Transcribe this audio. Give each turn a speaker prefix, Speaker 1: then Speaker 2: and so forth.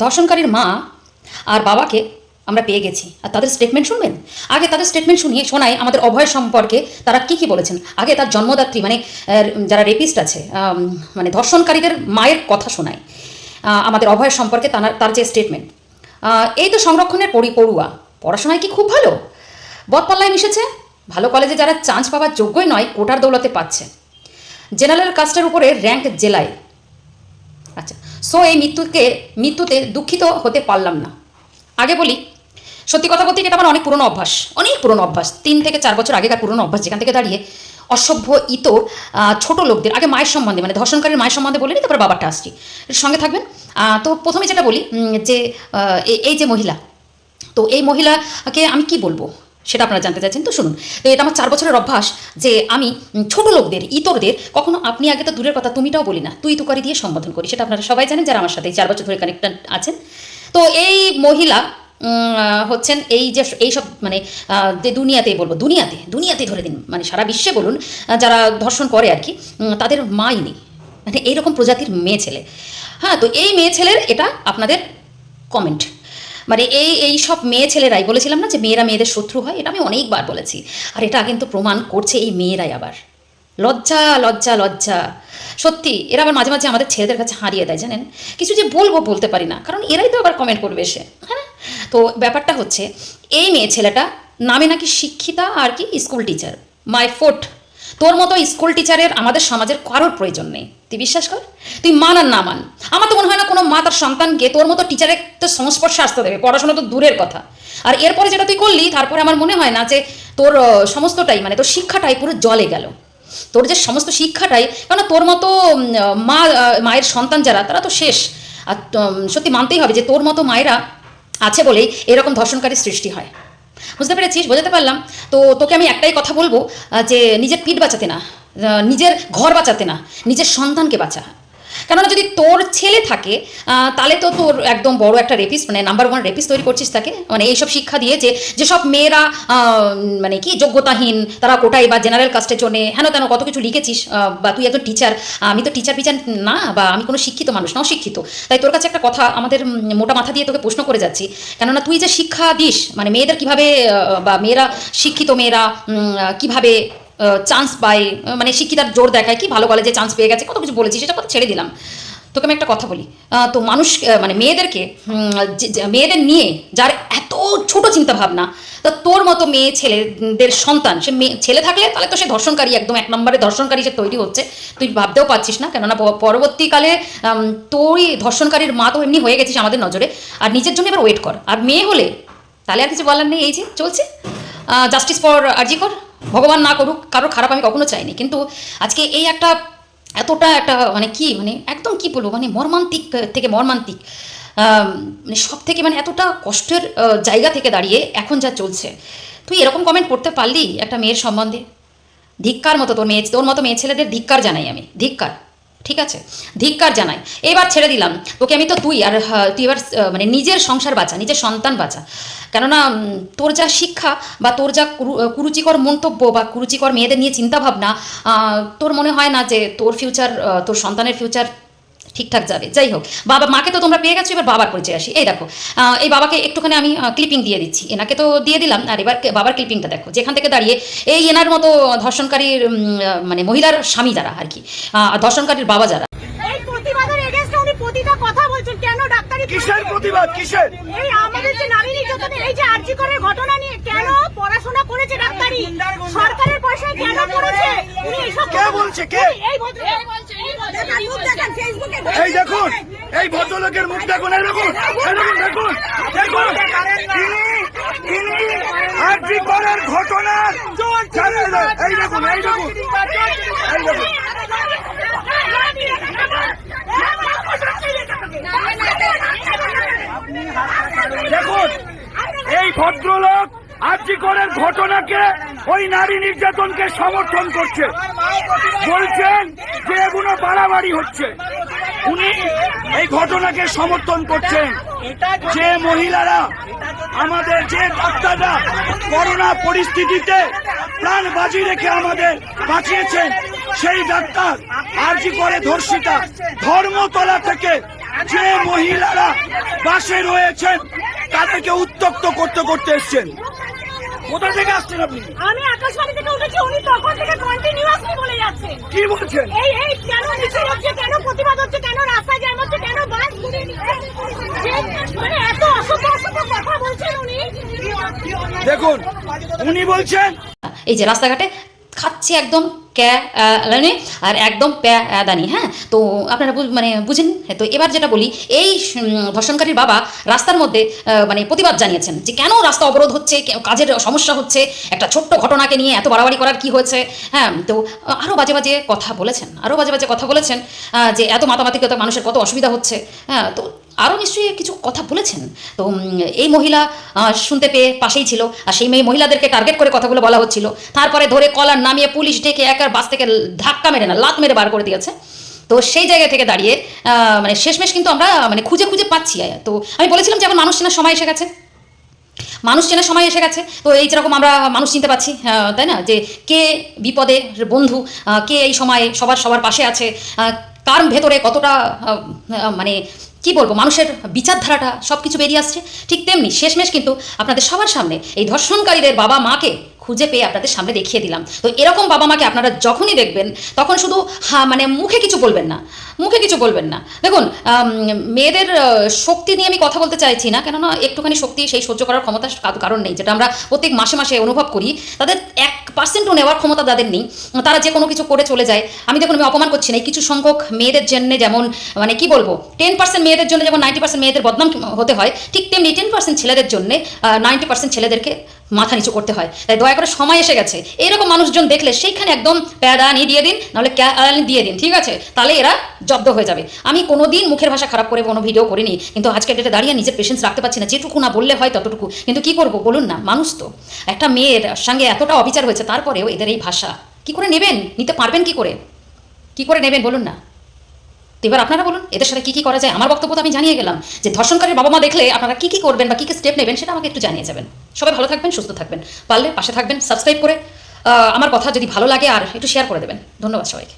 Speaker 1: ধর্ষণকারীর মা আর বাবাকে আমরা পেয়ে গেছি। আর তাদের স্টেটমেন্ট শুনবেন? আগে তাদের স্টেটমেন্ট শুনিয়ে শোনায় আমাদের অভয় সম্পর্কে তারা কি কি বলেছেন। আগে তার জন্মদাত্রী মানে যারা রেপিস্ট আছে মানে ধর্ষণকারীদের মায়ের কথা শোনায় আমাদের অভয় সম্পর্কে তার তার যে স্টেটমেন্ট এই তো সংরক্ষণের পড়ি পড়ুয়া। পড়াশোনায় কি খুব ভালো? বদপাল্লায় মিশেছে? ভালো কলেজে যারা চান্স পাওয়ার যোগ্যই নয়, কোটার দৌলতে পাচ্ছে। জেনারেল কাস্টের উপরে র্যাঙ্ক জেলায়। সো এই মৃত্যুকে মৃত্যুতে দুঃখিত হতে পারলাম না। আগে বলি সত্যি কথা বলতে এটা আমার অনেক পুরনো অভ্যাস অনেক পুরনো অভ্যাস। তিন থেকে চার বছর আগেকার পুরনো অভ্যাস যেখান থেকে দাঁড়িয়ে অসভ্য আহ, ছোট লোকদের আগে মায়ের সম্বন্ধে মানে ধর্ষণকারীর মায়ের সম্বন্ধে বলে তারপর বাবারটা আসছি। সঙ্গে থাকবেন। তো প্রথমে যেটা বলি যে এই যে মহিলা তো এই মহিলাকে আমি কি বলব? সেটা আপনারা জানতে চাইছেন। তো শুনুন, তো এটা আমার চার বছরের অভ্যাস যে আমি ছোট লোকদের, ইতরদের, কখনো আপনি আগে তো দূরের কথা তুমিটাও বলি না, তুই তুকারি দিয়ে সম্বোধন করি, সেটা আপনারা সবাই জানেন যারা আমার সাথে চার বছর ধরে কানেক্টেড আছেন। তো এই মহিলা হচ্ছেন এই যে এইসব মানে যে দুনিয়াতে বলব, দুনিয়াতে দুনিয়াতে ধরে দিন মানে সারা বিশ্বে বলুন যারা ধর্ষণ করে আর কি তাদের মাই নেই মানে এইরকম প্রজাতির মেয়ে ছেলে। হ্যাঁ তো এই মেয়ে ছেলের এটা আপনাদের কমেন্ট মানে এই এই সব মেয়ে ছেলেরাই, বলেছিলাম না যে মেয়েরা মেয়েদের শত্রু হয়? এটা আমি অনেকবার বলেছি। আর এটা কিন্তু প্রমাণ করছে এই মেয়েরাই আবার। লজ্জা লজ্জা লজ্জা। সত্যি, এরা আবার মাঝে মাঝে আমাদের ছেলেদের কাছে হারিয়ে দেয়, জানেন? কিছু যে বলব বলতে পারি না, কারণ এরাই তো আবার কমেন্ট করবে এসে হ্যাঁ? তো ব্যাপারটা হচ্ছে, এই মেয়ে ছেলেটা নামে নাকি শিক্ষিতা আর কি স্কুল টিচার মাই ফোর্ট তোর মতো স্কুল টিচারের আমাদের সমাজের কারোর প্রয়োজন নেই। তুই বিশ্বাস কর? তুই মান আর না মান। আমার তো মনে হয় না কোনো মা তার সন্তানকে তোর মতো টিচারের তো সংস্পর্শে আসতে দেবে। পড়াশোনা তো দূরের কথা। আর এরপরে যেটা তুই করলি, তারপরে আমার মনে হয় না যে তোর সমস্তটাই মানে তোর শিক্ষাটাই পুরো জলে গেল। তোর যে সমস্ত শিক্ষাটাই, কেন তোর মতো মা মায়ের সন্তান যারা, তারা তো শেষ। আর সত্যি মানতেই হবে যে তোর মতো মায়েরা আছে বলেই এরকম ধর্ষণকারী সৃষ্টি হয়। বুঝতে পেরেছিস? বোঝাতে পারলাম। তো তোকে আমি একটাই কথা বলব যে নিজের পিঠ বাঁচাতে না নিজের ঘর বাঁচাতে না, নিজের সন্তানকে বাঁচা। কেননা যদি তোর ছেলে থাকে তাহলে তো তোর একদম বড় একটা রেপিস মানে নাম্বার ওয়ান রেপিস তৈরি করছিস তাকে। মানে এইসব শিক্ষা দিয়ে যে, যেসব মেয়েরা মানে কি যোগ্যতাহীন, তারা কোটায় বা জেনারেল কাস্টের জন্য হেন তেন কত কিছু লিখেছিস বা তুই একজন টিচার আমি তো টিচার পিচার না, বা আমি কোনো শিক্ষিত মানুষ না, অশিক্ষিত। তাই তোর কাছে একটা কথা, আমাদের মোটা মাথা দিয়ে তোকে প্রশ্ন করে যাচ্ছি। কেননা তুই যে শিক্ষা দিস মানে মেয়েদের কীভাবে বা মেয়েরা, শিক্ষিত মেয়েরা কীভাবে চান্স পায় মানে শিক্ষিতার জোর দেখায় কি, ভালো কলেজে চান্স পেয়ে গেছে, কত কিছু বলেছি, সেটা কথা ছেড়ে দিলাম। তোকে আমি একটা কথা বলি। তো মানুষ মানে মেয়েদেরকে মেয়েদের নিয়ে যার এত ছোট চিন্তা ভাবনা তা তোর মতো মেয়ে ছেলেদের সন্তান, সে মেয়ে, ছেলে থাকলে তাহলে তো সে ধর্ষণকারী একদম, এক নম্বরে ধর্ষণকারী সে তৈরি হচ্ছে। তুই ভাবতেও পারছিস না, কেননা পরবর্তীকালে তোরই ধর্ষণকারীর মা তো এমনি হয়ে গেছিস আমাদের নজরে, আর নিজের জন্য এবার ওয়েট কর। আর মেয়ে হলে, তাহলে আর কিছু বলার নেই, এই যে, চলছে। জাস্টিস ফর আরজি কর। ভগবান না করুক, কারোর খারাপ আমি কখনো চাইনি। কিন্তু আজকে এই একটা এতটা একটা মানে কি মানে একদম কি বলব মানে মর্মান্তিক থেকে মর্মান্তিক মানে সব থেকে মানে এতটা কষ্টের জায়গা থেকে দাঁড়িয়ে এখন যা চলছে। তুই এরকম কমেন্ট করতে পারলি একটা মেয়ের সম্বন্ধে? ধিক্কার মতো তোর মেয়ে, তোর মতো মেয়ে ছেলেদের ধিক্কার জানাই আমি, ধিক্কার। ঠিক আছে? ধিক্কার জানাই। এবার ছেড়ে দিলাম। তোকে আমি তো তুই আর তুই এবার মানে নিজের সংসার বাঁচা, নিজের সন্তান বাঁচা। কেননা তোর যা শিক্ষা বা তোর যা কুরু- কুরুচিকর মন্তব্য বা কুরুচিকর মেয়েদের নিয়ে চিন্তাভাবনা তোর মনে হয় না যে তোর ফিউচার তোর সন্তানের ফিউচার ঠিকঠাক যাবে। যাই হোক বাবা মাকে তো তোমরা পেয়ে গেছো এবার বাবার পরিচয় আসি। এই দেখো এই বাবাকে একটুখানি আমি ক্লিপিং দিয়ে দিচ্ছি। এনাকে তো দিয়ে দিলাম আর এবার কে- বাবার ক্লিপিংটা দেখো। যেখান থেকে দাঁড়িয়ে এই এনার মতো ধর্ষণকারীর মানে মহিলার স্বামী যারা আর কি আর ধর্ষণকারীর বাবা যারা।
Speaker 2: এই কথা বলছেন। কেন ডাক্তারি
Speaker 3: কিসের প্রতিবাদ? কিসের?
Speaker 2: এই আমাদের যে নারী নির্যাতনের এই যে আর্জি করার ঘটনা নিয়ে কেন পড়াশোনা করেছে ডাক্তারি? সরকারের পয়সায় কেন করেছে? উনি এইসব
Speaker 3: কে বলছে, কে?
Speaker 2: এই ভদ্র- দেখেন, মুখ দেখেন, ফেসবুকে
Speaker 3: এই দেখুন, এই ভদ্রলোকের মুখ দেখুন, এই দেখুন দেখুন দেখুন দেখুন। করার ঘটনা? এই দেখুন এই দেখুন এই দেখুন। দেখুন, এই ভদ্রলোক আর্জি করার ঘটনাকে ওই নারী নির্যাতনকে সমর্থন করছে। বলছেন যে এগুলো বাড়াবাড়ি হচ্ছে। উনি এই ঘটনাকে সমর্থন করছেন। যে মহিলারা আমাদের যে ডাক্তাররা করোনা পরিস্থিতিতে প্রাণ বাজি রেখে আমাদের বাঁচিয়েছেন, সেই ডাক্তার আর্জি করে ধর্ষিতা। ধর্মতলা থেকে যে মহিলারা বাসে রয়েছেন, তাদেরকে উত্তক্ত করতে করতে এসছেন। কোথা থেকে আসছেন আপনি?
Speaker 2: আমি আকাশবাণী থেকে উঠেছি উনি তখন থেকে কন্টিনিউয়াসলি বলে যাচ্ছেন।
Speaker 3: কি বলছেন?
Speaker 2: এই এই কেন মিছিল হচ্ছে কেন প্রতিবাদ হচ্ছে কেন রাস্তায় জ্যাম হচ্ছে কেন বাস ঘুরে মানে এত অসভ্য অসভ্য কথা বলছেন উনি।
Speaker 3: দেখুন উনি বলছেন
Speaker 1: এই যে রাস্তাঘাটে খাচ্ছে একদম ক্যা আহ, আর একদম প্যা আহ, দানি হ্যাঁ? তো আপনারা মানে বুঝেন? হ্যাঁ, তো এবার যেটা বলি এই ধর্ষণকারীর বাবা রাস্তার মধ্যে মানে প্রতিবাদ জানিয়েছেন যে কেন রাস্তা অবরোধ হচ্ছে কাজের সমস্যা হচ্ছে একটা ছোট্ট ঘটনাকে নিয়ে এত বাড়াবাড়ি করার কি হয়েছে? হ্যাঁ তো আরও বাজে বাজে কথা বলেছেন আরও বাজে বাজে কথা বলেছেন যে এত মাতামাতিকতা মানুষের কত অসুবিধা হচ্ছে হ্যাঁ তো আরও নিশ্চয়ই কিছু কথা বলেছেন। তো এই মহিলা শুনতে পেয়ে পাশেই ছিল আর সেই মেয়ে মহিলাদেরকে টার্গেট করে কথাগুলো বলা হচ্ছিল। তারপরে ধরে কলার নামিয়ে পুলিশ ডেকে একার বাস থেকে ধাক্কা মেরে না লাত মেরে বার করে দিয়েছে। তো সেই জায়গা থেকে দাঁড়িয়ে মানে শেষমেশ কিন্তু আমরা মানে খুঁজে খুঁজে পাচ্ছি তো আমি বলেছিলাম যে এখন মানুষ চেনার সময় এসে গেছে। মানুষ চেনার সময় এসে গেছে। তো এই যেরকম আমরা মানুষ চিনতে আহ, তাই না? যে কে বিপদে বন্ধু কে এই সময়ে সবার সবার পাশে আছে কার ভেতরে কতটা মানে কি বলব, মানুষের বিচারধারাটা সব কিছু বেরিয়ে আসছে। ঠিক তেমনি শেষমেশ কিন্তু আপনাদের সবার সামনে এই ধর্ষণকারীদের বাবা মাকে খুঁজে পেয়ে আপনাদের সামনে দেখিয়ে দিলাম। তো এরকম বাবা মাকে আপনারা যখনই দেখবেন, তখন শুধু হা মানে মুখে কিছু বলবেন না। মুখে কিছু বলবেন না। দেখুন মেয়েদের শক্তি নিয়ে আমি কথা বলতে চাইছি না, কেননা একটুখানি শক্তি সেই সহ্য করার ক্ষমতা কারণ নেই। যেটা আমরা প্রত্যেক মাসে মাসে অনুভব করি, তাদের এক পার্সেন্টও নেওয়ার ক্ষমতা তাদের নেই। তারা যে কোনো কিছু করে চলে যায়। আমি দেখুন, আমি অপমান করছি না কিছু সংখ্যক মেয়েদের জন্য যেমন মানে কি বলব টেন পার্সেন্ট মেয়েদের জন্য যেমন নাইনটি পার্সেন্ট মেয়েদের বদনাম হতে হয়, ঠিক তেমনি টেন পার্সেন্ট ছেলেদের জন্য নাইনটি পার্সেন্ট ছেলেদেরকে মাথা নিচু করতে হয়। তাই দয়া করে সময় এসে গেছে। এরকম মানুষজন দেখলে সেইখানে একদম প্যাদা নিয়ে দিয়ে দিন, নাহলে ক্যালি দিয়ে দিন, ঠিক আছে? তাহলে এরা জব্দ হয়ে যাবে। আমি কোনোদিন মুখের ভাষা খারাপ করে কোনো ভিডিও করিনি, কিন্তু আজকে ডেটে দাঁড়িয়ে নিজের পেশেন্স রাখতে পারছি না। যেটুকু না বললে হয় ততটুকু। কিন্তু কি করব বলুন না, মানুষ তো। একটা মেয়ের সঙ্গে এতটা অবিচার হয়েছে, তারপরেও এদের এই ভাষা। কি করে নেবেন? নিতে পারবেন কি করে? কি করে নেবেন বলুন না? তো এবার আপনারা বলুন, এদের সাথে কী কী করা যায়? আমার বক্তব্য তো আমি জানিয়ে গেলাম যে ধর্ষণকারীর বাবা মা দেখলে আপনারা কী কী করবেন বা কী কী স্টেপ নেবেন সেটা আমাকে একটু জানিয়ে যাবেন। সবাই ভালো থাকবেন, সুস্থ থাকবেন। পারলে পাশে থাকবেন সাবস্ক্রাইব করে আমার কথা যদি ভালো লাগে আর একটু শেয়ার করে দেবেন। ধন্যবাদ সবাইকে।